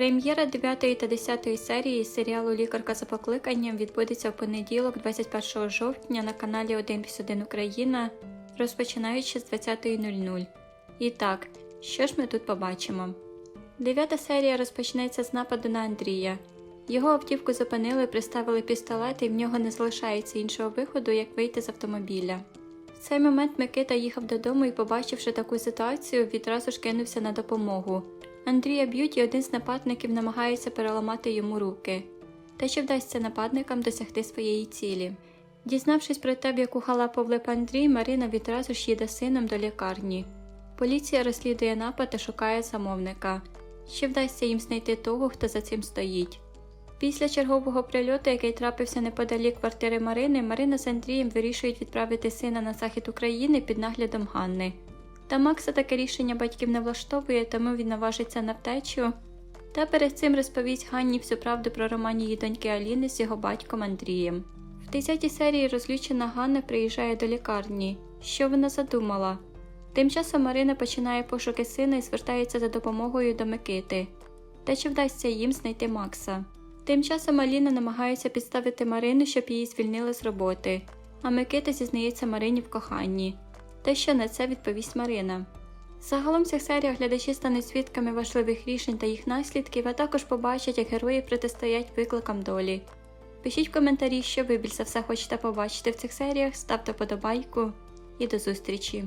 Прем'єра 9 та 10 серії серіалу Лікарка за покликанням відбудеться в понеділок, 21 жовтня на каналі 1 плюс 1 Україна, розпочинаючи з 20.00. І так, що ж ми тут побачимо? Дев'ята серія розпочнеться з нападу на Андрія. Його автівку зупинили, приставили пістолет, і в нього не залишається іншого виходу, як вийти з автомобіля. В цей момент Микита їхав додому і, побачивши таку ситуацію, відразу ж кинувся на допомогу. Андрія б'ють і один з нападників намагається переламати йому руки. Та чи вдасться нападникам досягти своєї цілі? Дізнавшись про те, в яку халапу влип Андрій, Марина відразу ж їде сином до лікарні. Поліція розслідує напад та шукає замовника. Чи вдасться їм знайти того, хто за цим стоїть? Після чергового прильоту, який трапився неподалік квартири Марини, Марина з Андрієм вирішують відправити сина на захід України під наглядом Ганни. Та Макса таке рішення батьків не влаштовує, тому він наважиться на втечу. Та перед цим розповість Ганні всю правду про роман її доньки Аліни з його батьком Андрієм. В 10 серії розлючена Ганна приїжджає до лікарні. Що вона задумала? Тим часом Марина починає пошуки сина і звертається за допомогою до Микити. Та чи вдасться їм знайти Макса? Тим часом Аліна намагається підставити Марину, щоб її звільнили з роботи, а Микита зізнається Марині в коханні. Те, що на це відповість Марина. Загалом в цих серіях глядачі стануть свідками важливих рішень та їх наслідків, а також побачать, як герої протистоять викликам долі. Пишіть в коментарі, що ви більше все хочете побачити в цих серіях, ставте подобайку і до зустрічі!